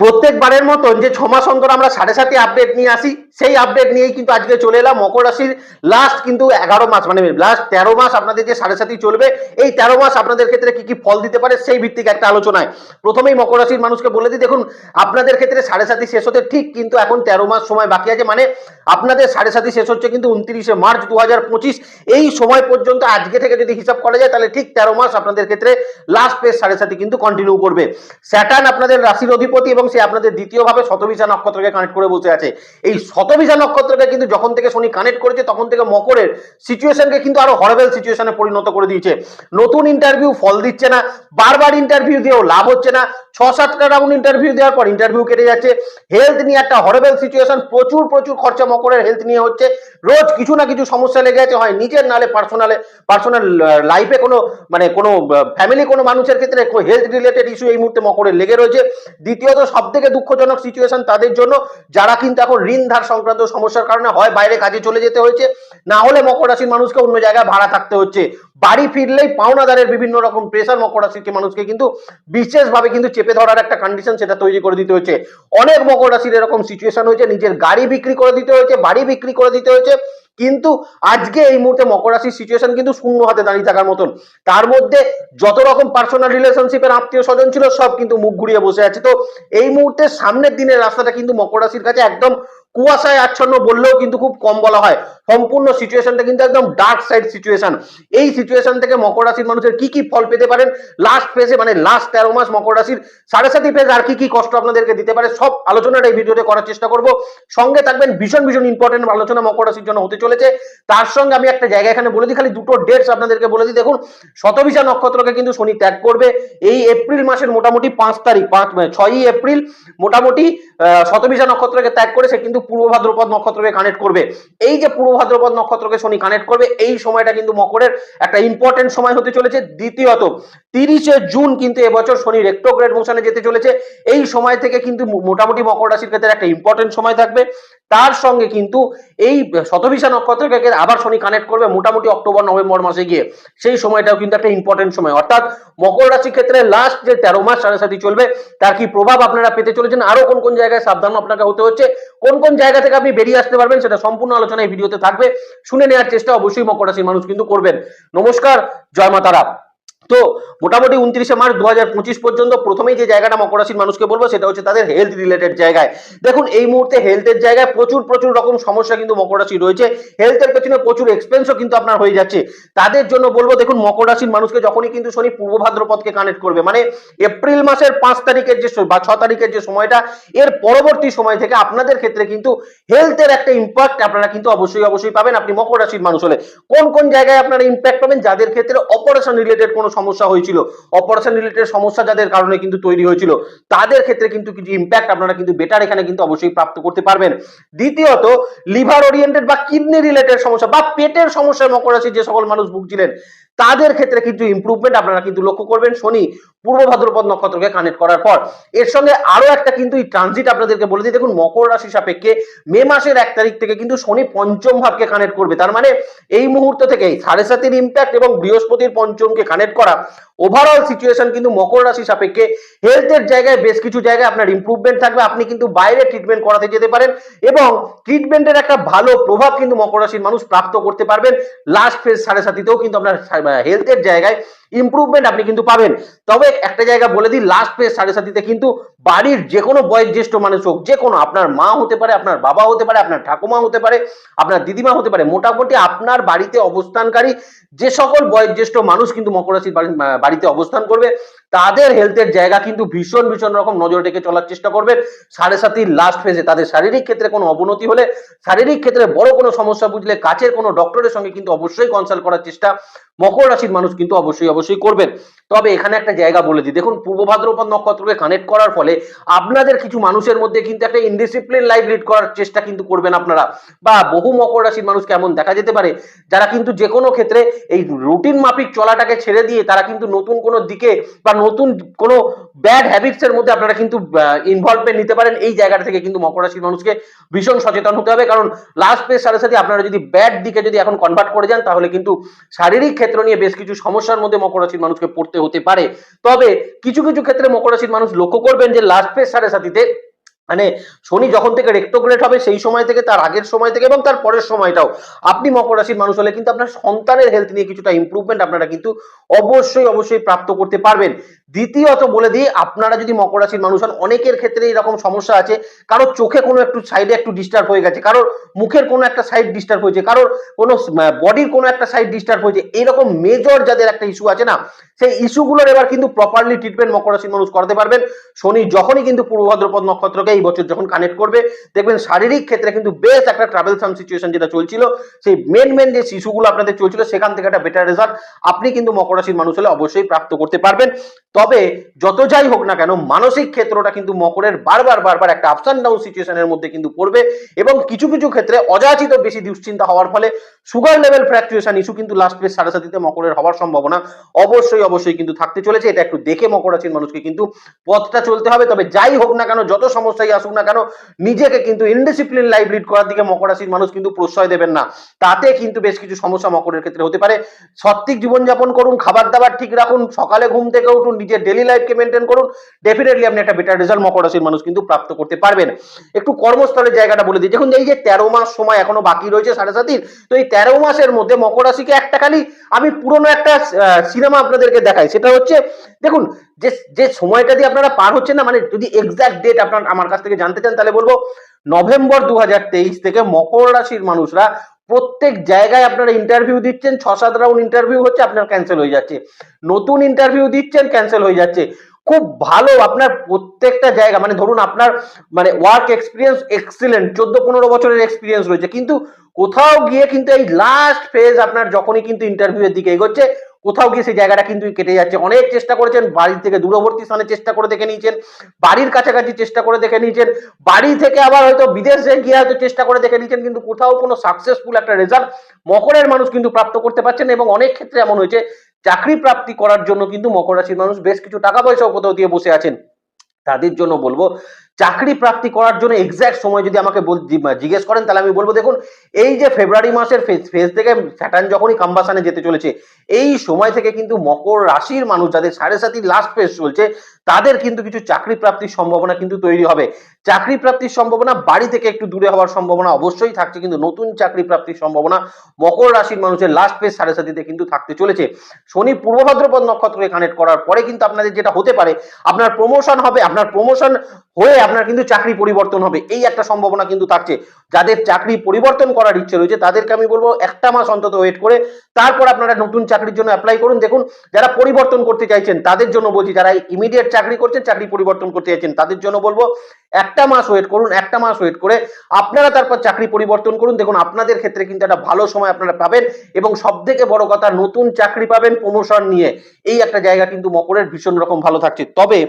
প্রত্যেকবারের মতন যে ছমাস মাস অন্তর আমরা সাড়ে সাথে আপডেট নিয়ে আসি সেই আপডেট নিয়েই কিন্তু আজকে চলে এলাম। মকর রাশির লাস্ট কিন্তু এগারো মাস মানে লাস্ট তেরো মাস আপনাদের যে সাড়ে সাতই চলবে, এই তেরো মাস আপনাদের ক্ষেত্রে কি কি ফল দিতে পারে সেই ভিত্তিক একটা আলোচনায়। প্রথমেই মকর রাশির মানুষকে বলে দিই, দেখুন, আপনাদের ক্ষেত্রে সাড়ে সাতই শেষ হতে ঠিক কিন্তু এখন তেরো মাস সময় বাকি আছে মানে আপনাদের সাড়ে সাতই শেষ হচ্ছে কিন্তু উনত্রিশে মার্চ দু হাজার পঁচিশ। এই সময় পর্যন্ত আজকে থেকে যদি হিসাব করা যায়, তাহলে ঠিক তেরো মাস আপনাদের ক্ষেত্রে লাস্ট পেজ সাড়ে সাতই কিন্তু কন্টিনিউ করবে। স্যাটার্ন আপনাদের রাশির অধিপতি এবং সে আপনাদের দ্বিতীয়ভাবে শতবিশা নক্ষত্রকে কানেক্ট করে বসে আছে। এই শতবিশা নক্ষত্রকে কিন্তু যখন থেকে শনি কানেক্ট করেছে, তখন থেকে মকরের সিচুয়েশনকে কিন্তু আরও হরবেল সিচুয়েশনে পরিণত করে দিয়েছে। নতুন ইন্টারভিউ ফল দিচ্ছে না, বারবার ইন্টারভিউ দিয়েও লাভ হচ্ছে না। ছ সাতটা রাউন্ড ইন্টারভিউ দেওয়ার পর ইন্টারভিউ কেটে যাচ্ছে। হেলথ নিয়ে একটা হরবেল সিচুয়েশন প্রচুর প্রচুর খরচা মকরের হেলথ নিয়ে হচ্ছে। রোজ কিছু না কিছু সমস্যা লেগে আছে, হয় নিজের নালে পার্সোনালে পার্সোনাল লাইফে কোনো মানে কোনো ফ্যামিলি কোনো মানুষের ক্ষেত্রে হেলথ রিলেটেড ইস্যু এই মুহূর্তে মকরের লেগে রয়েছে। দ্বিতীয়ত সব থেকে দুঃখজনক সিচুয়েশন তাদের জন্য, যারা কিন্তু এখন ঋণ ধার সংক্রান্ত সমস্যার কারণে হয়, বাইরে কাজে চলে যেতে হয়েছে। না হলে মকর রাশির মানুষকে অন্য জায়গায় ভাড়া থাকতে হচ্ছে। বাড়ি ফিরলেই পাওনাদারের বিভিন্ন রকম প্রেশার মকর রাশির মানুষকে কিন্তু বিশেষভাবে কিন্তু চেপে ধরার একটা কন্ডিশন সেটা তৈরি করে দিতে হয়েছে। অনেক মকর রাশির এরকম সিচুয়েশন হয়েছে, নিজের গাড়ি বিক্রি করে দিতে হয়েছে, বাড়ি বিক্রি করে দিতে হয়েছে। কিন্তু আজকে এই মুহূর্তে মকর রাশির সিচুয়েশন কিন্তু শূন্য হাতে দাঁড়িয়ে থাকার মতন। তার মধ্যে যত রকম পার্সোনাল রিলেশনশিপের আত্মীয় স্বজন ছিল, সব কিন্তু মুখ ঘুরিয়ে বসে আছে। তো এই মুহূর্তে সামনের দিনের রাস্তাটা কিন্তু মকর রাশির কাছে একদম কুয়াশায় আচ্ছন্ন বললেও কিন্তু খুব কম বলা হয়। সম্পূর্ণ সিচুয়েশনটা কিন্তু একদম ডার্ক সাইড সিচুয়েশন এই সিচুয়েশন থেকে মকর রাশির মানুষের কি কি ফল পেতে পারেন? লাস্ট ফেজে মানে লাস্ট তেরো মাস মকর রাশির সাড়ে সাতই ফেজ আর কি কি কষ্ট আপনাদেরকে দিতে পারে, সব আলোচনাটা এই ভিডিওতে করার চেষ্টা করব। সঙ্গে থাকবেন ভীষণ ভীষণ ইম্পর্টেন্ট আলোচনা মকর রাশির জন্য হতে চলেছে। তার সঙ্গে আমি একটা জায়গা এখানে বলে দিই, খালি দুটো ডেটস আপনাদেরকে বলে দিই। দেখুন শতবিশা নক্ষত্রকে কিন্তু শনি ত্যাগ করবে। এই এপ্রিল মাসের মোটামুটি পাঁচ তারিখ, পাঁচ ছয়ই এপ্রিল মোটামুটি শতবিশা নক্ষত্রকে ত্যাগ করে সে কিন্তু পূর্ব ভাদ্রপদ নক্ষত্রকে কানেক্ট করবে। এই যে পূর্ব ভাদ্রপদ নক্ষত্রকে শনি কানেক্ট করবে। এই সময়টা কিন্তু মকরের একটা ইম্পর্টেন্ট সময় হতে চলেছে। দ্বিতীয়ত, তিরিশে জুন কিন্তু এবছর শনি রেক্টোগ্রেড মোশনে যেতে চলেছে। এই সময় থেকে কিন্তু মোটামুটি মকর রাশির ক্ষেত্রে একটা ইম্পর্টেন্ট সময় থাকবে। তার সঙ্গে কিন্তু এই শতবিশা নক্ষত্রকে আবার শনি কানেক্ট করবে মোটামুটি অক্টোবর, নভেম্বর মাসে গিয়ে। সেই সময়টাও কিন্তু একটা ইম্পর্টেন্ট সময়। অর্থাৎ মকর রাশির ক্ষেত্রে লাস্ট যে তেরো মাস সাড়ে সাথে চলবে, তার কি প্রভাব আপনারা পেতে চলেছেন? আরও কোন কোন জায়গায় সাবধান আপনাকে হতে হচ্ছে। কোন কোন জায়গা থেকে আপনি বেরিয়ে আসতে পারবেন, সেটা সম্পূর্ণ আলোচনা এই ভিডিওতে থাকবে। শুনে নেওয়ার চেষ্টা অবশ্যই মকর রাশির মানুষ কিন্তু করবেন। নমস্কার জয় মাতারা তো মোটামুটি উনত্রিশে মার্চ দু হাজার পঁচিশ পর্যন্ত প্রথমেই যে জায়গাটা মকর রাশির মানুষকে বলব, সেটা হচ্ছে তাদের হেলথ রিলেটেড জায়গায়। দেখুন, এই মুহূর্তে হেলথের জায়গায় প্রচুর প্রচুর রকম সমস্যা কিন্তু মকর রাশি রয়েছে হেলথের পেছনে প্রচুর এক্সপেন্সও কিন্তু আপনার হয়ে যাচ্ছে। তাদের জন্য বলব, দেখুন মকর রাশির মানুষকে যখনই কিন্তু শনি পূর্ব ভাদ্রপদকে কানেক্ট করবে মানে এপ্রিল মাসের পাঁচ তারিখের যে বা ছ তারিখের যে সময়টা, এর পরবর্তী সময় থেকে আপনাদের ক্ষেত্রে কিন্তু হেলথের একটা ইম্প্যাক্ট আপনারা কিন্তু অবশ্যই অবশ্যই পাবেন। আপনি মকর রাশির মানুষ হলে কোন কোন জায়গায় আপনারা ইম্প্যাক্ট পাবেন? যাদের ক্ষেত্রে অপারেশন রিলেটেড কোনো সমস্যা হয়েছিল। অপারেশন রিলেটেড সমস্যা যাদের কারণে কিন্তু তৈরি হয়েছিল, তাদের ক্ষেত্রে কিন্তু কিছু ইম্প্যাক্ট আপনারা কিন্তু বেটার এখানে কিন্তু অবশ্যই প্রাপ্ত করতে পারবেন। দ্বিতীয়ত লিভার ওরিয়েন্টেড বা কিডনি রিলেটেড সমস্যা বা পেটের সমস্যায় মকর রাশির যে সকল মানুষ ভুগছিলেন তাদের ক্ষেত্রে কিন্তু ইমপ্রুভমেন্ট আপনারা কিন্তু লক্ষ্য করবেন। শনি পূর্ব ভাদ্রপদ নক্ষত্রকে কানেক্ট করার পর। এর সঙ্গে আরও একটা কিন্তু এই ট্রানজিট আপনাদেরকে বলে দিই। দেখুন, মকর রাশি সাপেক্ষে মে মাসের এক তারিখ থেকে কিন্তু শনি পঞ্চম ভাবকে কানেক্ট করবে। তার মানে এই মুহূর্ত থেকে সাড়ে সাতের ইম্প্যাক্ট এবং বৃহস্পতির পঞ্চমকে কানেক্ট করা। ওভারঅল সিচুয়েশন কিন্তু মকর রাশি সাপেক্ষে হেলথের জায়গায় বেশ কিছু জায়গায় আপনার ইমপ্রুভমেন্ট থাকবে। আপনি কিন্তু বাইরে ট্রিটমেন্ট করাতে যেতে পারেন এবং ট্রিটমেন্টের একটা ভালো প্রভাব কিন্তু মকর রাশির মানুষ প্রাপ্ত করতে পারবেন। লাস্ট ফেজ সাড়ে সাতিতেও কিন্তু আপনার হেলথের জায়গায় ইম্প্রুভমেন্ট আপনি কিন্তু পাবেন। তবে একটা জায়গা বলে দিই লাস্ট পেজ সাড়ে সাতিতে কিন্তু বাড়ির যে কোনো বয়োজ্যেষ্ঠ মানুষ হোক যে কোনো আপনার মা হতে পারে, আপনার বাবা হতে পারে, আপনার ঠাকুমা হতে পারে, আপনার দিদিমা হতে পারে, মোটামুটি আপনার বাড়িতে অবস্থানকারী যে সকল বয়োজ্যেষ্ঠ মানুষ কিন্তু মকর রাশির বাড়িতে অবস্থান করবে। তাদের হেলথের জায়গা কিন্তু ভীষণ ভীষণ রকম নজর রেখে চলার চেষ্টা করবেন সাড়ে সাতির লাস্ট ফেজে তাদের শারীরিক ক্ষেত্রে কোনো অবনতি হলে, শারীরিক ক্ষেত্রে বড় কোনো সমস্যা বুঝলে কাছের কোনো ডক্টরের সঙ্গে কিন্তু অবশ্যই কনসাল্ট করার চেষ্টা। মকর রাশির মানুষ কিন্তু অবশ্যই অবশ্যই করবেন। তবে এখানে একটা জায়গা বলে দিই। দেখুন, পূর্ব ভাদ্রপদ নক্ষত্রকে কানেক্ট করার ফলে আপনাদের কিছু মানুষের মধ্যে কিন্তু একটা ইনডিসিপ্লিন লাইফ লিড করার চেষ্টা কিন্তু করবেন আপনারা। বা বহু মকর রাশির মানুষ কেমন দেখা যেতে পারে, যারা কিন্তু যে কোনো ক্ষেত্রে এই রুটিন মাফিক চলাটাকে ছেড়ে দিয়ে তারা কিন্তু নতুন কোনো দিকে বা নতুন কোনো ব্যাড হ্যাবিটস এর মধ্যে আপনারা কিন্তু ইনভলভমেন্ট নিতে পারেন। এই জায়গাটা থেকে কিন্তু মকর রাশির মানুষকে ভীষণ সচেতন হতে হবে। কারণ লাস্ট পেজ সাথে সাথে আপনারা যদি ব্যাড দিকে যদি এখন কনভার্ট করে যান, তাহলে কিন্তু শারীরিক ক্ষেত্র নিয়ে বেশ কিছু সমস্যার মধ্যে মকর রাশির মানুষকে পড়তে হতে পারে। তবে কিছু কিছু ক্ষেত্রে মকর রাশির মানুষ লক্ষ্য করবেন যে লাস্ট ফেজ সাড়ে সাতিতে মানে শনি যখন থেকে রেক্টোগ্রেট হবে, সেই সময় থেকে, তার আগের সময় থেকে এবং তার পরের সময়টাও। আপনি মকর রাশির মানুষ হলে কিন্তু আপনার সন্তানের হেলথ নিয়ে কিছুটা ইমপ্রুভমেন্ট আপনারা কিন্তু অবশ্যই অবশ্যই প্রাপ্ত করতে পারবেন। দ্বিতীয়ত বলে দিই, আপনারা যদি মকর রাশির মানুষ হন, অনেকের ক্ষেত্রে এরকম সমস্যা আছে। কারোর চোখে কোনো একটু সাইডে একটু ডিস্টার্ব হয়ে গেছে, কারোর মুখের কোনো একটা সাইড ডিস্টার্ব হয়েছে, কারোর কোনো বডির কোনো একটা সাইড ডিস্টার্ব হয়েছে, এরকম মেজর যাদের একটা ইস্যু আছে না, সেই ইস্যুগুলোর এবার কিন্তু প্রপারলি ট্রিটমেন্ট মকর রাশির মানুষ করতে পারবেন। শনি যখনই কিন্তু পূর্ব ভাদ্রপদ নক্ষত্রকে এই বছর যখন কানেক্ট করবে, দেখবেন শারীরিক ক্ষেত্রে কিন্তু বেশ একটা ট্রাভেল সাম সিচুয়েশন যেটা চলছিল, সেই মেন মেন যে ইস্যুগুলো আপনাদের চলছিল, সেখান থেকে একটা বেটার রেজাল্ট আপনি কিন্তু মকর রাশির মানুষ হলে অবশ্যই প্রাপ্ত করতে পারবেন। তবে যত যাই হোক না কেন, মানসিক ক্ষেত্রটা কিন্তু মকরের বারবার বারবার একটা আপস অ্যান্ড ডাউন সিচুয়েশনের মধ্যে কিন্তু পড়বে এবং কিছু কিছু ক্ষেত্রে অযাচিত বেশি দুশ্চিন্তা হওয়ার ফলে সুগার লেভেল ফ্র্যাকচুয়েশন ইস্যু কিন্তু লাস্ট পেজ সাড়ে সাতিতে মকরের হওয়ার সম্ভাবনা অবশ্যই অবশ্যই কিন্তু থাকতে চলেছে। এটা একটু দেখে মকর রাশির মানুষকে কিন্তু পথটা চলতে হবে। তবে যাই হোক না কেন, যত সমস্যাই আসুক না কেন, নিজেকে কিন্তু ইনডিসিপ্লিন লাইফ লিড করার দিকে মকর রাশির মানুষ কিন্তু প্রশ্রয় দেবেন না। তাতে কিন্তু বেশ কিছু সমস্যা মকরের ক্ষেত্রে হতে পারে। সঠিক জীবনযাপন করুন, খাবার দাবার ঠিক রাখুন, সকালে ঘুম থেকে উঠুন, নিজের ডেলি লাইফকে মেনটেন করুন ডেফিনেটলি আপনি একটা বেটার রেজাল্ট মকর রাশির মানুষ কিন্তু প্রাপ্ত করতে পারবেন। একটু কর্মস্থলের জায়গাটা বলে দিই। দেখুন, এই যে তেরো মাস সময় এখনও বাকি রয়েছে, সাড়ে সাতির তো এই তেরো মাসের মধ্যে মকর রাশিকে একটা খালি আমি পুরনো একটা সিনেমা আপনাদেরকে দেখাই। সেটা হচ্ছে, দেখুন যে যে সময়টা দিয়ে আপনারা পার হচ্ছেন না মানে যদি এক্সাক্ট ডেট আপনার, আমার কাছ থেকে জানতে চান, তাহলে বলব নভেম্বর দু হাজার তেইশ থেকে মকর রাশির মানুষরা প্রত্যেক জায়গায় আপনারা ইন্টারভিউ দিচ্ছেন ছ সাত রাউন্ড ইন্টারভিউ হচ্ছে, আপনার ক্যান্সেল হয়ে যাচ্ছে। নতুন ইন্টারভিউ দিচ্ছেন ক্যান্সেল হয়ে যাচ্ছে। খুব ভালো আপনার প্রত্যেকটা জায়গা মানে ধরুন আপনার মানে ওয়ার্ক এক্সপিরিয়েন্স এক্সিলেন্ট চোদ্দ পনেরো বছরের এক্সপিরিয়েন্স রয়েছে, কিন্তু কোথাও গিয়ে কিন্তু এই লাস্ট ফেজ আপনার যখনই কিন্তু ইন্টারভিউ এর দিকে এগোচ্ছে কোথাও গিয়ে সেই জায়গাটা কিন্তু কেটে যাচ্ছে। অনেক চেষ্টা করেছেন, বাড়ি থেকে দূরবর্তী স্থানে চেষ্টা করে দেখে নিয়েছেন, বাড়ির কাছাকাছি চেষ্টা করে দেখে নিয়েছেন, বাড়ি থেকে আবার হয়তো বিদেশে গিয়ে হয়তো চেষ্টা করে দেখে নিয়েছেন, কিন্তু কোথাও কোনো সাকসেসফুল একটা রেজাল্ট মকরের মানুষ কিন্তু প্রাপ্ত করতে পারছেন এবং অনেক ক্ষেত্রে এমন হয়েছে, চাকরি প্রাপ্তি করার জন্য কিন্তু মকর রাশির মানুষ বেশ কিছু টাকা পয়সাও কোথাও দিয়ে বসে আছেন। তাদের জন্য বলব চাকরি প্রাপ্তি করার জন্য এক্স্যাক্ট সময় যদি আমাকে জিজ্ঞেস করেন, তাহলে আমি বলব, দেখুন, এই যে ফেব্রুয়ারি মাসের ফেজ থেকে স্যাটার্ন যখনই কাম্বাসানে যেতে চলেছে, এই সময় থেকে কিন্তু মকর রাশির মানুষ, যাদের সাড়ে সাতির লাস্ট ফেজ চলছে তাদের কিন্তু কিছু চাকরি প্রাপ্তির সম্ভাবনা কিন্তু তৈরি হবে। চাকরি প্রাপ্তির সম্ভাবনা বাড়ি থেকে একটু দূরে হওয়ার সম্ভাবনা অবশ্যই থাকছে, কিন্তু নতুন চাকরি প্রাপ্তির সম্ভাবনা মকর রাশির মানুষের লাস্ট পেজ সাড়ে সাতিতে কিন্তু থাকতে চলেছে। শনি পূর্ব ভাদ্রপদ নক্ষত্রকে কানেক্ট করার পরে কিন্তু আপনাদের যেটা হতে পারে, আপনার প্রমোশন হবে, আপনার প্রমোশন হয়ে আপনার কিন্তু চাকরি পরিবর্তন হবে, এই একটা সম্ভাবনা কিন্তু থাকছে। যাদের চাকরি পরিবর্তন করার ইচ্ছে রয়েছে, তাদেরকে আমি বলব একটা মাস অন্তত ওয়েট করে, তারপর আপনারা নতুন চাকরির জন্য অ্যাপ্লাই করুন। দেখুন, যারা পরিবর্তন করতে চাইছেন, তাদের জন্য বলছি, যারা ইমিডিয়েট চাকরি করছেন, চাকরি পরিবর্তন করতে চাইছেন, তাদের জন্য বলব একটা মাস ওয়েট করুন, একটা মাস ওয়েট করে আপনারা তারপর চাকরি পরিবর্তন করুন। দেখুন, আপনাদের ক্ষেত্রে কিন্তু একটা ভালো সময় আপনারা পাবেন এবং সব থেকে বড় কথা, নতুন চাকরি পাবেন প্রমোশন নিয়ে। এই একটা জায়গা কিন্তু মকরের ভীষণ রকম ভালো থাকছে। তবে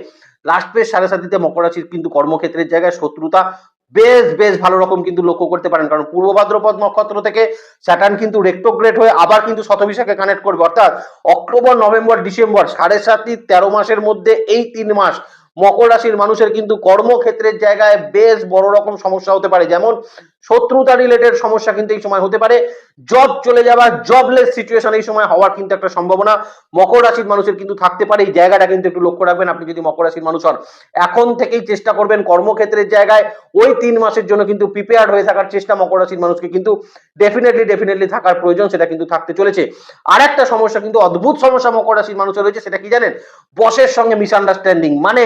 লাস্ট পেজ সাড়ে সাতিতে মকর রাশির কিন্তু কর্মক্ষেত্রের জায়গায় শত্রুতা বেশ বেশ ভালো রকম কিন্তু লক্ষ্য করতে পারেন। কারণ পূর্ব ভাদ্রপদ নক্ষত্র থেকে স্যাটার্ন কিন্তু রেক্টোগ্রেট হয়ে আবার কিন্তু শতবিশাকে কানেক্ট করবে। অর্থাৎ অক্টোবর, নভেম্বর, ডিসেম্বর, সাড়ে সাতই তেরো মাসের মধ্যে এই তিন মাস মকর রাশির মানুষের কিন্তু কর্মক্ষেত্রের জায়গায় বেশ বড় রকম সমস্যা হতে পারে। যেমন শত্রুতা রিলেটেড সমস্যা কিন্তু এই সময় হতে পারে। জব চলে যাওয়া জবলেস সিচুয়েশন এই সময় হওয়ার কিন্তু একটা সম্ভাবনা। মকর রাশির মানুষের কিন্তু থাকতে পারে। এই জায়গাটা কিন্তু একটু লক্ষ্য রাখবেন। আপনি যদি মকর রাশির মানুষ হন, এখন থেকেই চেষ্টা করবেন কর্মক্ষেত্রের জায়গায় ওই তিন মাসের জন্য কিন্তু প্রিপেয়ার্ড হয়ে থাকার চেষ্টা মকর রাশির মানুষকে কিন্তু ডেফিনেটলি ডেফিনেটলি থাকার প্রয়োজন, সেটা কিন্তু থাকতে চলেছে। আর একটা সমস্যা কিন্তু অদ্ভুত সমস্যা মকর রাশির মানুষের রয়েছে, সেটা কি জানেন? বসের সঙ্গে মিসআন্ডারস্ট্যান্ডিং মানে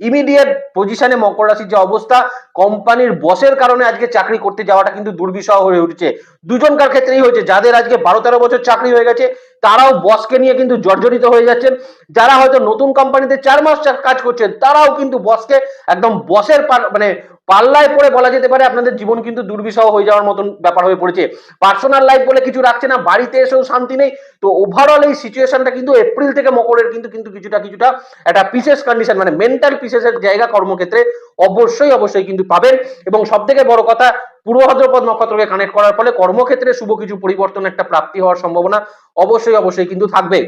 ইমিডিয়েট পজিশনে মকর রাশির যে অবস্থা কোম্পানির বসের কারণে আজকে চাকরি করতে যাওয়াটা কিন্তু দুর্বিষহ হয়ে উঠছে। দুজনকার ক্ষেত্রেই হয়েছে, যাদের আজকে বারো তেরো বছর চাকরি হয়ে গেছে, তারাও বসকে নিয়ে কিন্তু জর্জরিত হয়ে যাচ্ছেন। যারা হয়তো নতুন কোম্পানিতে চার মাস কাজ করছেন, তারাও কিন্তু বসকে একদম বসের মানে পাল্লায় পড়ে বলা যেতে পারে আপনাদের জীবন কিন্তু দুর্বিষহ হয়ে যাওয়ার মতন ব্যাপার হয়ে পড়েছে। পার্সোনাল লাইফ বলে কিছু রাখছে না, বাড়িতে এসেও শান্তি নেই। তো ওভারঅল এই সিচুয়েশনটা কিন্তু এপ্রিল থেকে মকরের কিন্তু কিন্তু কিছুটা কিছুটা একটা পিসেস কন্ডিশন মানে মেন্টাল পিসেসের জায়গা কর্মক্ষেত্রে অবশ্যই অবশ্যই কিন্তু পাবেন। এবং সব থেকে বড় কথা, পূর্ব ভাদ্রপদ নক্ষত্রকে কানেক্ট করার ফলে কর্মক্ষেত্রে শুভ কিছু পরিবর্তন একটা প্রাপ্তি হওয়ার সম্ভাবনা অবশ্যই অবশ্যই কিন্তু থাকবে।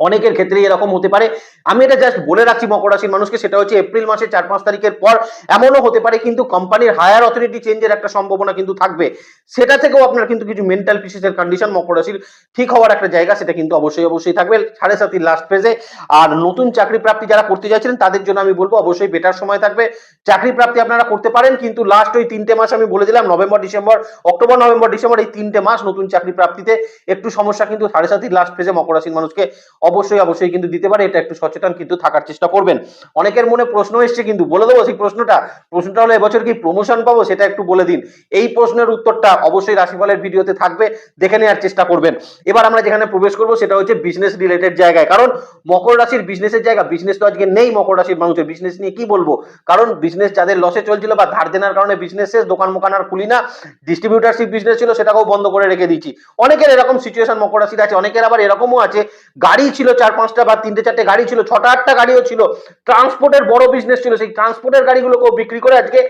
অনেকের ক্ষেত্রেই এরকম হতে পারে। আমি এটা জাস্ট বলে রাখছি মকর রাশির মানুষকে, সেটা হচ্ছে এপ্রিল মাসের চার পাঁচ তারিখের পর এমনও হতে পারে, কিন্তু কোম্পানির হায়ার অথরিটি চেঞ্জের একটা সম্ভাবনা কিন্তু থাকবে। সেটা থেকেও আপনার কিন্তু কিছু মেন্টাল পিসেসের কন্ডিশন মকর রাশির ঠিক হওয়ার একটা জায়গা, সেটা কিন্তু অবশ্যই অবশ্যই থাকবে। সাড়ে সাতির লাস্ট ফেজে আর নতুন চাকরি প্রাপ্তি যারা করতে চাইছিলেন তাদের জন্য আমি বলব অবশ্যই বেটার সময় থাকবে। চাকরি প্রাপ্তি আপনারা করতে পারেন, কিন্তু লাস্ট ওই তিনটে মাস আমি বলে দিলাম, November, December, October, November, December, এই তিনটে মাস নতুন চাকরি প্রাপ্তিতে একটু সমস্যা কিন্তু সাড়ে সাতির লাস্ট ফেজে মকর রাশির মানুষকে অবশ্যই অবশ্যই কিন্তু দিতে পারে, এটা একটু সচেতন কিন্তু থাকার চেষ্টা করবেন। অনেকের মনে প্রশ্ন এসছে কিন্তু, বলে দেবো সেই প্রশ্নটা। প্রশ্নটা হলো, এবছর কি প্রমোশন পাবো? সেটা একটু বলে দিন। এই প্রশ্নের উত্তরটা অবশ্যই রাশিফলের ভিডিওতে থাকবে, দেখে নেওয়ার চেষ্টা করবেন। এবার আমরা যেখানে প্রবেশ করব, সেটা হচ্ছে বিজনেস রিলেটেড জায়গায়। কারণ, মকর রাশির বিজনেসের জায়গা বিজনেস তো আজকে নেই মকর রাশির মানুষের। বিজনেস নিয়ে কি বলব? কারণ বিজনেস যাদের লসে চলছিল বা ধার দেনার কারণে বিজনেস শেষ, দোকান মোকান আর খুলি না ডিস্ট্রিবিউটারশিপ বিজনেস ছিল, সেটাকেও বন্ধ করে রেখে দিচ্ছি অনেকের এরকম সিচুয়েশন মকর রাশির আছে, অনেকের আবার এরকমও আছে। গাড়ি ছিল চার পাঁচটা বা তিনটে চারটে গাড়ি ছিল, ছটা আটটা গাড়িও ছিল ট্রান্সপোর্টের বড় বিজনেস ছিল, সেই ট্রান্সপোর্টের গাড়িগুলোকেও বিক্রি করে আজকে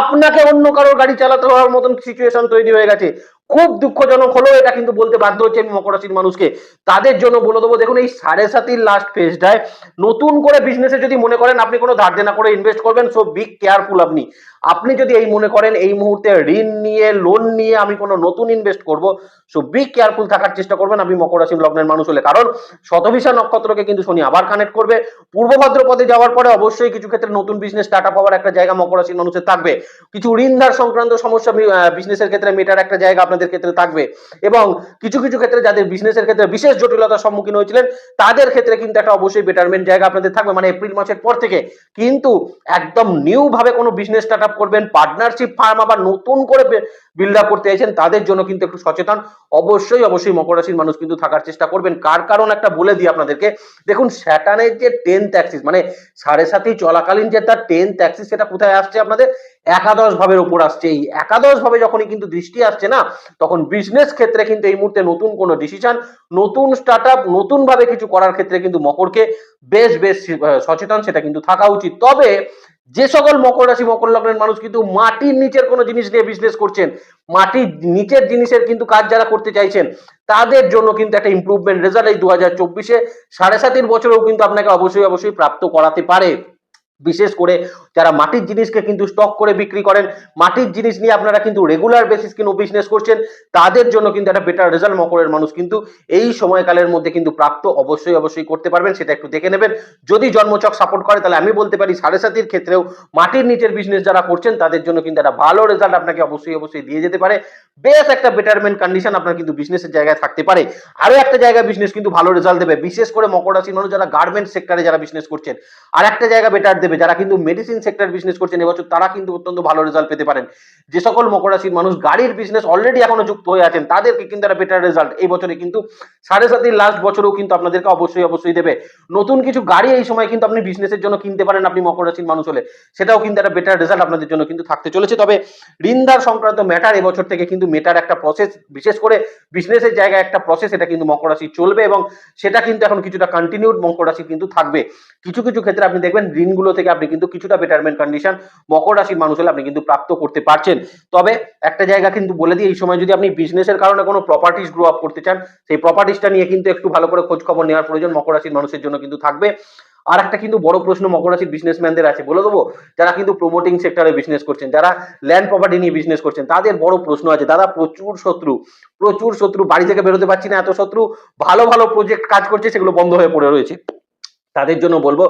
আপনাকে অন্য কারোর গাড়ি চালাতে হওয়ার মতন সিচুয়েশন তৈরি হয়ে গেছে। খুব দুঃখজনক হলেও এটা কিন্তু বলতে বাধ্য হচ্ছে আমি মকর রাশির মানুষকে। তাদের জন্য বলে দেবো, দেখুন এই সাড়ে সাতির লাস্ট ফেজটায় নতুন করে বিজনেসে যদি মনে করেন, আপনি কোনো ধার দেনা করে ইনভেস্ট করবেন সো বিগ কেয়ারফুল আপনি। আপনি যদি এই মনে করেন, এই মুহূর্তে ঋণ নিয়ে লোন নিয়ে আমি কোনো নতুন ইনভেস্ট করব সো বিগ কেয়ারফুল থাকার চেষ্টা করবেন আপনি মকর রাশির লগ্নের মানুষ হলে। কারণ শতভিসা নক্ষত্রকে কিন্তু শনি আবার কানেক্ট করবে। পূর্ব ভাদ্রপদে যাওয়ার পরে অবশ্যই কিছু ক্ষেত্রে নতুন বিজনেস স্টার্ট আপ হওয়ার একটা জায়গা মকর রাশির মানুষের থাকবে। কিছু ঋণ ধার সংক্রান্ত সমস্যা বিজনেসের ক্ষেত্রে মেটার একটা জায়গা আপনাদের ক্ষেত্রে থাকবে। এবং কিছু কিছু ক্ষেত্রে যাদের বিজনেসের ক্ষেত্রে বিশেষ জটিলতার সম্মুখীন হয়েছিলেন, তাদের ক্ষেত্রে কিন্তু একটা অবশ্যই বেটারমেন্ট জায়গা আপনাদের থাকবে মানে এপ্রিল মাসের পর থেকে। কিন্তু একদম নিউ ভাবে কোনো বিজনেস স্টার্ট আপ করবেন পার্টনারশিপ ফার্ম আবার নতুন করে বিল্ড আপ করতে চাইছেন, তাদের জন্য কিন্তু একটু সচেতন। অবশ্যই অবশ্যই মকর রাশির মানুষ কিন্তু থাকার চেষ্টা করবেন। কার কারণ একটা বলে দিই আপনাদেরকে। দেখুন স্যাটানের যে টেন্থ অ্যাক্সিস মানে সাড়ে সাতই চলাকালীন যে তার টেন্থ অ্যাক্সিস সেটা কোথায় আসছে আপনাদের? একাদশ ভাবের উপর আসছে। এই একাদশ ভাবে যখনই কিন্তু দৃষ্টি আসছে না, তখন বিজনেস ক্ষেত্রে কিন্তু এই মুহূর্তে নতুন কোনো ডিসিশন নতুন স্টার্ট আপ নতুন ভাবে কিছু করার ক্ষেত্রে কিন্তু মকরকে বেশ বেশ সচেতন সেটা কিন্তু থাকা উচিত। তবে যে সকল মকর রাশি, মকর লগ্নের মানুষ কিন্তু মাটির নিচের কোনো জিনিস নিয়ে বিজনেস করছেন। মাটির নিচের জিনিসের কিন্তু কাজ যারা করতে চাইছেন, তাদের জন্য কিন্তু একটা ইম্প্রুভমেন্ট রেজাল্ট এই দু হাজার চব্বিশে সাড়ে সাতের বছরেও কিন্তু আপনাকে অবশ্যই অবশ্যই প্রাপ্ত করাতে পারে। বিশেষ করে যারা মাটির জিনিসকে কিন্তু স্টক করে বিক্রি করেন, মাটির জিনিস নিয়ে আপনারা কিন্তু রেগুলার বেসিস কিন্তু বিজনেস করছেন, তাদের জন্য কিন্তু একটা বেটার রেজাল্ট মকরের মানুষ কিন্তু এই সময়কালের মধ্যে কিন্তু প্রাপ্ত অবশ্যই অবশ্যই করতে পারবেন, সেটা একটু দেখে নেবেন। যদি জন্মচক সাপোর্ট করে, তাহলে আমি বলতে পারি সাড়ে সাতির ক্ষেত্রেও মাটির নিচের বিজনেস যারা করছেন, তাদের জন্য কিন্তু একটা ভালো রেজাল্ট আপনাকে অবশ্যই অবশ্যই দিয়ে যেতে পারে। বেশ একটা বেটারমেন্ট কন্ডিশন আপনার কিন্তু বিজনেসের জায়গায় থাকতে পারে। আরও একটা জায়গায় বিজনেস কিন্তু ভালো রেজাল্ট দেবে, বিশেষ করে মকর রাশির মানুষ যারা গার্মেন্ট সেক্টরে যারা বিজনেস করছেন। আর একটা জায়গা বেটার দেবে, যারা কিন্তু মেডিসিন সেক্টর বিজনেস করছেন, এবছর তারা কিন্তু অত্যন্ত ভালো রেজাল্ট পেতে পারেন। যে সকল মকর রাশির মানুষ গাড়ির বিজনেস অলরেডি এখনও যুক্ত হয়ে আছেন, তাদেরকে কিন্তু একটা বেটার রেজাল্ট এই বছরে কিন্তু সাড়ে সাতির লাস্ট বছরেও কিন্তু আপনাদেরকে অবশ্যই অবশ্যই দেবে। নতুন কিছু গাড়ি এই সময় কিন্তু আপনি বিজনেসের জন্য কিনতে পারেন আপনি মকর রাশির মানুষ হলে। সেটাও কিন্তু একটা বেটার রেজাল্ট আপনাদের জন্য কিন্তু থাকতে চলেছে। তবে ঋণদার সংক্রান্ত ম্যাটার এবছর থেকে কিন্তু মেটার একটা প্রসেস বিশেষ করে বিজনেসের জায়গায় একটা প্রসেস এটা কিন্তু মকর রাশি চলবে এবং সেটা কিন্তু এখন কিছুটা কন্টিনিউড মকর রাশি কিন্তু থাকবে। কিছু কিছু ক্ষেত্রে আপনি দেখবেন ঋণগুলো থেকে আপনি কিন্তু কিছুটা বেটারমেন্ট কন্ডিশন মকর রাশির মানুষ হলে আপনি কিন্তু প্রাপ্ত করতে পারছেন। তবে একটা জায়গা কিন্তু বলে দিই, এই সময় যদি আপনি বিজনেসের কারণে কোনো প্রপার্টিস গ্রো আপ করতে চান, সেই প্রপার্টিসটা নিয়ে কিন্তু একটু ভালো করে খোঁজ খবর নেওয়ার প্রয়োজন মকর রাশির মানুষের জন্য কিন্তু থাকবে। আর একটা কিন্তু বড় প্রশ্ন মকর রাশির বিজনেসম্যানদের আছে, বলে দেবো, যারা কিন্তু প্রমোটিং সেক্টরে বিজনেস করছেন, যারা ল্যান্ড প্রপার্টি নিয়ে বিজনেস করছেন, তাদের বড় প্রশ্ন আছে দাদা প্রচুর শত্রু প্রচুর শত্রু, বাড়ি থেকে বেরোতে পারছি না এত শত্রু, ভালো ভালো প্রজেক্ট কাজ করছে, সেগুলো বন্ধ হয়ে পড়ে রয়েছে। তাদের জন্য বলব,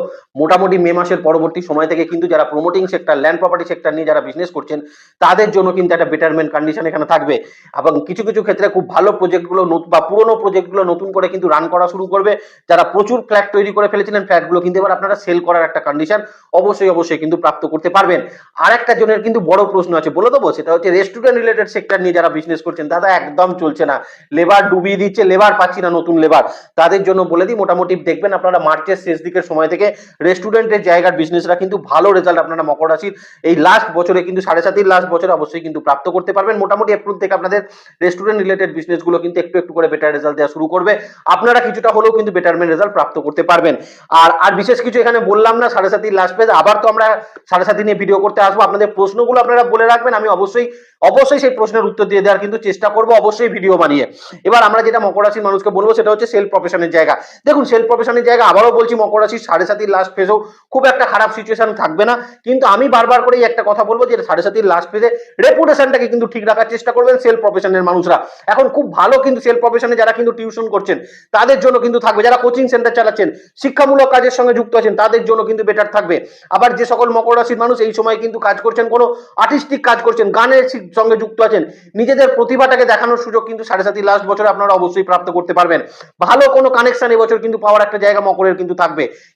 মোটামুটি মে মাসের পরবর্তী সময় থেকে কিন্তু যারা promoting sector land property sector নিয়ে যারা বিজনেস করছেন, তাদের জন্য কিন্তু একটা বেটারমেন্ট কন্ডিশন এখানে থাকবে। এবং কিছু কিছু ক্ষেত্রে খুব ভালো প্রজেক্টগুলো বা পুরোনো প্রজেক্টগুলো নতুন করে কিন্তু রান করা শুরু করবে। যারা প্রচুর ফ্ল্যাট তৈরি করে ফেলেছিলেন ফ্ল্যাটগুলো কিন্তু এবার আপনারা সেল করার একটা কন্ডিশন অবশ্যই অবশ্যই কিন্তু প্রাপ্ত করতে পারবেন। আর একটা জনের কিন্তু বড় প্রশ্ন আছে, বলে দেবো, সেটা হচ্ছে রেস্টুরেন্ট রিলেটেড সেক্টর নিয়ে যারা বিজনেস করছেন, দাদা একদম চলছে না। লেবার ডুবিয়ে দিচ্ছে লেবার পাচ্ছি না নতুন লেবার তাদের জন্য বলে দিই, মোটামুটি দেখবেন আপনারা মার্চের শেষ শেষ দিকের সময় থেকে রেস্টুরেন্টের জায়গার বিজনেসরা কিন্তু ভালো রেজাল্ট আপনারা মকর রাশির এই লাস্ট বছরে কিন্তু সাড়ে সাতির লাস্ট বছরে অবশ্যই কিন্তু প্রাপ্ত করতে পারবেন। মোটামুটি এপ্রিল থেকে আপনাদের রেস্টুরেন্ট রিলেটেড বিজনেসগুলো কিন্তু একটু একটু করে বেটার রেজাল্ট দেওয়া শুরু করবে। আপনারা কিছুটা হলেও কিন্তু বেটারমেন্ট রেজাল্ট প্রাপ্ত করতে পারবেন। আর আর বিশেষ কিছু এখানে বললাম না, সাড়ে সাতির লাস্ট পেজ আবার তো আমরা সাড়ে সাতি নিয়ে ভিডিও করতে আসব। আপনাদের প্রশ্নগুলো আপনারা বলে রাখবেন। আমি অবশ্যই অবশ্যই সেই প্রশ্নের উত্তর দিয়ে দেওয়ার কিন্তু চেষ্টা করব। অবশ্যই ভিডিও বানিয়ে। এবার আমরা যেটা মকর রাশির মানুষকে বলব, সেটা হচ্ছে সেলফ প্রফেশনের জায়গা। দেখুন সেলফ প্রফেশনের জায়গা আবারও বলছি মকর রাশির সাড়ে সাতির লাস্ট ফেজেও খুব একটা খারাপ সিচুয়েশন থাকবে না। কিন্তু আমি বারবার করেই একটা কথা বলব যে, সাড়ে সাতির লাস্ট ফেজে রেপুটেশনটাকে কিন্তু ঠিক রাখার চেষ্টা করবেন সেলফ প্রফেশনের মানুষরা। এখন খুব ভালো কিন্তু সেলফ প্রফেশনে যারা কিন্তু টিউশন করছেন, তাদের জন্য কিন্তু থাকবে। যারা কোচিং সেন্টার চালাচ্ছেন, শিক্ষামূলক কাজের সঙ্গে যুক্ত আছেন, তাদের জন্য কিন্তু বেটার থাকবে। আবার যে সকল মকর রাশির মানুষ এই সময় কিন্তু কাজ করছেন, কোনো আর্টিস্টিক কাজ করছেন, গানের সঙ্গে যুক্ত আছেন, নিজেদের প্রতিভাটাকে দেখানোর সুযোগ কিন্তু সাড়ে সাতি লাস্ট বছরে আপনারা অবশ্যই প্রাপ্ত করতে পারবেন। ভালো কোনো কানেকশন এবছর কিন্তু পাওয়ার একটা জায়গা মকরের কিন্তু থাকবে।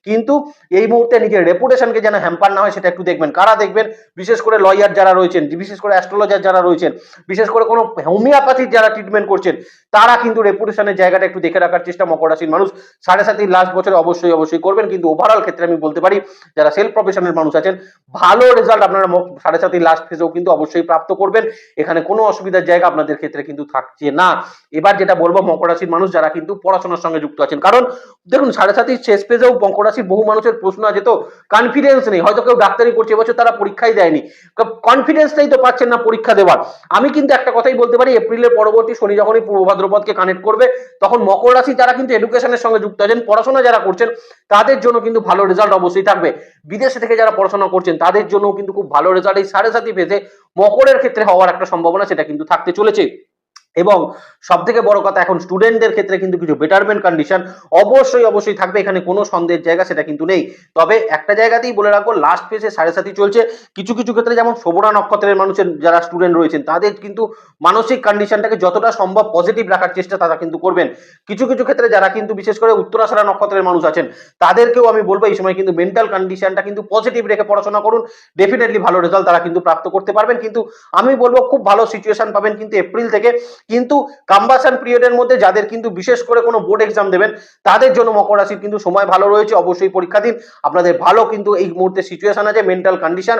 কিন্তু এই মুহূর্তে নিজের রেপুটেশনকে যেন হ্যাম্পার না হয়, সেটা একটু দেখবেন। কারা দেখবেন? বিশেষ করে লয়ার যারা রয়েছেন, বিশেষ করে অ্যাস্ট্রোলজার যারা রয়েছেন, বিশেষ করে কোনো হোমিওপ্যাথির যারা ট্রিটমেন্ট করছেন, তারা কিন্তু রেপুটেশনের জায়গাটা একটু দেখে রাখার চেষ্টা মকর রাশির মানুষ। সাড়ে সাতির লাস্ট বছরে অবশ্যই অবশ্যই করবেন। কিন্তু ওভারঅল ক্ষেত্রে আমি বলতে পারি, যারা সেলফ প্রফেশনের মানুষ আছেন, ভালো রেজাল্ট আপনারা সাড়ে সাতির লাস্ট ফেজেও কিন্তু অবশ্যই প্রাপ্ত করবেন। এখানে কোনো অসুবিধার জায়গা আপনাদের ক্ষেত্রে কিন্তু থাকছে না। এবার যেটা বলব, মকর রাশির মানুষ যারা কিন্তু পড়াশোনার সঙ্গে যুক্ত আছেন। কারণ দেখুন, সাড়ে সাতির শেষ পেজেও মকর রাশির বহু মানুষের প্রশ্ন আছে তো। কনফিডেন্স নেই, হয়তো কেউ ডাক্তারি করছে এবছর তারা পরীক্ষাই দেয়নি। কনফিডেন্সটাই তো পাচ্ছেন না পরীক্ষা দেওয়ার। আমি কিন্তু একটা কথাই বলতে পারি এপ্রিলের পরবর্তী শনি যখনই পূর্ব ভাদ্রপদকে কানেক্ট করবে, তখন মকর রাশি যারা কিন্তু এডুকেশনের সঙ্গে যুক্ত আছেন, পড়াশোনা যারা করছেন, তাদের জন্য কিন্তু ভালো রেজাল্ট অবশ্যই থাকবে। বিদেশে থেকে যারা পড়াশোনা করছেন, তাদের জন্য কিন্তু খুব ভালো রেজাল্ট এই সাড়ে সাতি পেতে মকরের ক্ষেত্রে হওয়ার একটা সম্ভাবনা সেটা কিন্তু থাকতে চলেছে। এবং সব থেকে বড় কথা, এখন স্টুডেন্টদের ক্ষেত্রে কিন্তু কিছু বেটারমেন্ট কন্ডিশন অবশ্যই অবশ্যই থাকবে। এখানে কোনো সন্দেহের জায়গা সেটা কিন্তু নেই। তবে একটা জায়গাতেই বলে রাখব লাস্ট পেজে সাড়ে সাতি চলছে। কিছু কিছু ক্ষেত্রে যেমন শোভনা নক্ষত্রের মানুষের যারা স্টুডেন্ট রয়েছেন, তাদের কিন্তু মানসিক কন্ডিশনটাকে যতটা সম্ভব পজিটিভ রাখার চেষ্টা তারা কিন্তু করবেন। কিছু কিছু ক্ষেত্রে যারা কিন্তু বিশেষ করে উত্তরাশারা নক্ষত্রের মানুষ আছেন, তাদেরকেও আমি বলব এই সময় কিন্তু মেন্টাল কন্ডিশনটা কিন্তু পজিটিভ রেখে পড়াশোনা করুন। ডেফিনেটলি ভালো রেজাল্ট তারা কিন্তু প্রাপ্ত করতে পারবেন। কিন্তু আমি বলব খুব ভালো সিচুয়েশন পাবেন কিন্তু এপ্রিল থেকে। কিন্তু কাম্বাসান পিরিয়ডের মধ্যে যাদের কিন্তু বিশেষ করে কোনো বোর্ড এক্সাম দেবেন, তাদের জন্য মকর রাশির কিন্তু সময় ভালো রয়েছে, অবশ্যই পরীক্ষা দিন। আপনাদের ভালো কিন্তু এই মুহূর্তে সিচুয়েশন আছে মেন্টাল কন্ডিশন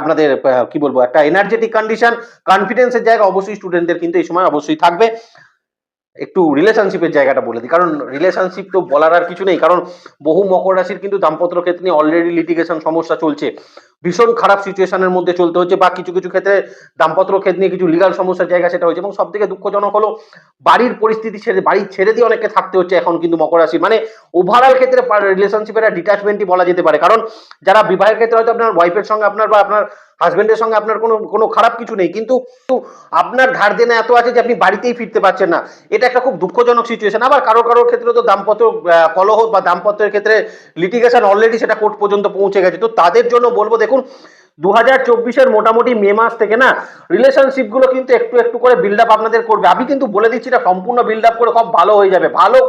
আপনাদের কি বলব, একটা এনার্জেটিক কন্ডিশন কনফিডেন্সের জায়গা অবশ্যই স্টুডেন্টদের কিন্তু এই সময় অবশ্যই থাকবে। একটু রিলেশনশিপের জায়গাটা বলে দিই, কারণ রিলেশনশিপ তো বলার আর কিছু নেই, কারণ বহু মকর রাশির কিন্তু দাম্পত্য ক্ষেত্রে অলরেডি লিটিগেশন সমস্যা চলছে। ভীষণ খারাপ সিচুয়েশনের মধ্যে চলতে হচ্ছে বা কিছু কিছু ক্ষেত্রে দাম্পত্য ক্ষেত্রে নিয়ে কিছু লিগাল সমস্যার জায়গা সেটা হচ্ছে এবং সব থেকে দুঃখজনক হলো বাড়ির পরিস্থিতি ছেড়ে বাড়ি ছেড়ে দিয়ে অনেকে থাকতে হচ্ছে এখন কিন্তু মকর রাশি। মানে ওভারঅল ক্ষেত্রে রিলেশনশিপের ডিটাচমেন্টই বলা যেতে পারে। কারণ যারা বিবাহের ক্ষেত্রে হয়তো আপনার ওয়াইফের সঙ্গে আপনার বা আপনার হাজবেন্ডের সঙ্গে আপনার কোনো কোনো খারাপ কিছু নেই। কিন্তু আপনার ধার দেনা এত আছে যে আপনি বাড়িতেই ফিরতে পারছেন না। এটা একটা খুব দুঃখজনক সিচুয়েশন আবার কারও কারোর ক্ষেত্রে তো দাম্পত্য কলহ বা দাম্পত্যের ক্ষেত্রে লিটিগেশন অলরেডি সেটা কোর্ট পর্যন্ত পৌঁছে গেছে। তো তাদের জন্য বলব দেখুন দু হাজার চব্বিশের মোটামুটি মে মাস থেকে না রিলেশনশিপগুলো কিন্তু একটু একটু করে বিল্ড আপ আপনাদের করবে। আমি কিন্তু বলে দিচ্ছি না সম্পূর্ণ বিল্ড আপ করে সব ভালো হয়ে যাবে। ভালো,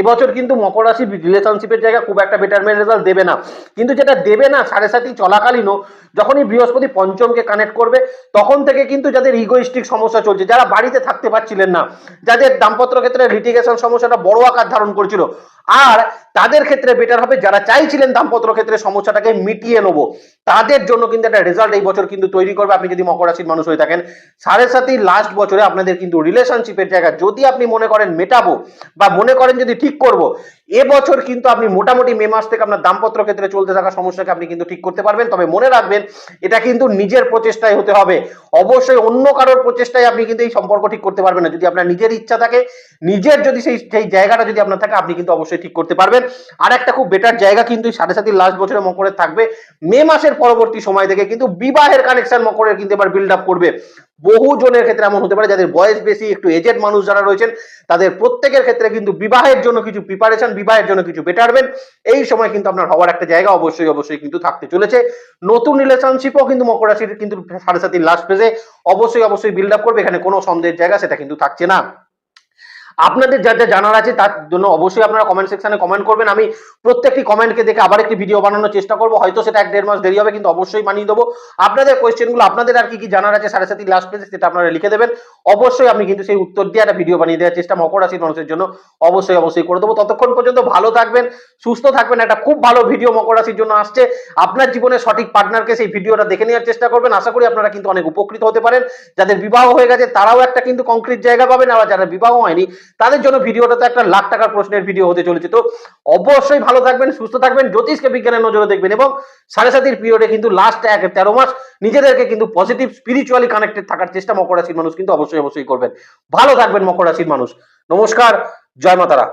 এবছর কিন্তু মকর রাশি রিলেশনশিপের জায়গায় খুব একটা বেটারমেন্ট রেজাল্ট দেবে না। কিন্তু যেটা দেবে না, সাড়ে সাতই চলাকালীনও, যখনই বৃহস্পতি পঞ্চমকে কানেক্ট করবে, তখন থেকে কিন্তু যাদের ইগোইস্টিক সমস্যা চলছে, যারা বাড়িতে থাকতে পারছিলেন না, যাদের দাম্পত্য ক্ষেত্রে লিটিগেশন সমস্যাটা বড় আকার ধারণ করেছিল আর তাদের ক্ষেত্রে বেটার হবে। যারা চাইছিলেন দামপত্র ক্ষেত্রে সমস্যাটাকে মিটিয়ে নেব, তাদের জন্য কিন্তু একটা রেজাল্ট এই বছর কিন্তু তৈরি করবে। আপনি যদি মকর রাশির মানুষ হয়ে থাকেন, সাড়ে সাতই লাস্ট বছরে আপনাদের কিন্তু রিলেশনশিপের জায়গা। যদি আপনি মনে করেন মেটাবো বা মনে করেন যদি ঠিক করব এবছর কিন্তু আপনি মোটামুটি মে মাস থেকে আপনার দামপত্র ক্ষেত্রে চলতে থাকা সমস্যাকে আপনি কিন্তু ঠিক করতে পারবেন। তবে মনে রাখবেন, এটা কিন্তু নিজের প্রচেষ্টায় হতে হবে। অবশ্যই অন্য কারোর প্রচেষ্টায় আপনি কিন্তু এই সম্পর্ক ঠিক করতে পারবেন না। যদি আপনার নিজের ইচ্ছা থাকে, নিজের যদি সেই সেই জায়গাটা যদি আপনার থাকে, আপনি কিন্তু অবশ্যই ঠিক করতে পারবেন। আর একটা খুব বেটার জায়গা কিন্তু সাড়ে সাতির লাস্ট বছরে মকরের থাকবে। মে মাসের পরবর্তী সময় থেকে কিন্তু বিবাহের কানেকশন মকরের কিন্তু এবার বিল্ড আপ করবে। বহু জনের ক্ষেত্রে এমন হতে পারে যাদের বয়স বেশি, একটু এজেড মানুষ যারা রয়েছেন, তাদের প্রত্যেকের ক্ষেত্রে কিন্তু বিবাহের জন্য কিছু প্রিপারেশন বিবাহের জন্য কিছু বেটারবেন এই সময় কিন্তু আপনার হওয়ার একটা জায়গা অবশ্যই অবশ্যই কিন্তু থাকতে চলেছে। নতুন রিলেশনশিপও কিন্তু মকর রাশির কিন্তু সাড়ে সাতির লাস্ট পেজে অবশ্যই অবশ্যই বিল্ড আপ করবে, এখানে কোনো সন্দেহের জায়গা সেটা কিন্তু থাকছে না। আপনাদের যা যা জানার আছে তার জন্য অবশ্যই আপনারা কমেন্ট সেকশনে কমেন্ট করবেন। আমি প্রত্যেকটি কমেন্টকে দেখে আবার একটি ভিডিও বানানোর চেষ্টা করব। হয়তো সেটা এক দেড় মাস দেরি হবে, কিন্তু অবশ্যই বানিয়ে দেবো। আপনাদের কোয়েশ্চেনগুলো আপনাদের আর কি কি জানার আছে সাড়ে সাথী লাস্ট পেজে সেটা আপনারা লিখে দেবেন। অবশ্যই আমি কিন্তু সেই উত্তর দিয়ে একটা ভিডিও বানিয়ে দেওয়ার চেষ্টা, মকর রাশির মানুষের জন্য অবশ্যই অবশ্যই করে দেবো। ততক্ষণ পর্যন্ত ভালো থাকবেন, সুস্থ থাকবেন। একটা খুব ভালো ভিডিও মকর রাশির জন্য আসছে। আপনার জীবনে সঠিক পার্টনারকে সেই ভিডিওটা দেখে নেওয়ার চেষ্টা করবেন। আশা করি আপনারা কিন্তু অনেক উপকৃত হতে পারেন। যাদের বিবাহ হয়ে গেছে, তারাও একটা কিন্তু কংক্রিট জায়গা পাবেন। আবার যারা বিবাহ হয়নি তাদের জন্য ভিডিওটা তো একটা লাখ টাকার প্রশ্নের ভিডিও হতে চলেছে। তো অবশ্যই ভালো থাকবেন, সুস্থ থাকবেন, জ্যোতিষকে, বিজ্ঞানের নজরে দেখবেন এবং সাড়ে সাতির পিরিয়ডে কিন্তু লাস্ট এক, তেরো মাস নিজেদেরকে কিন্তু পজিটিভ স্পিরিচুয়ালি কানেক্টেড থাকার চেষ্টা মকর রাশির মানুষ কিন্তু অবশ্যই অবশ্যই করবেন। ভালো থাকবেন মকর রাশির মানুষ। নমস্কার, জয় মাতারা।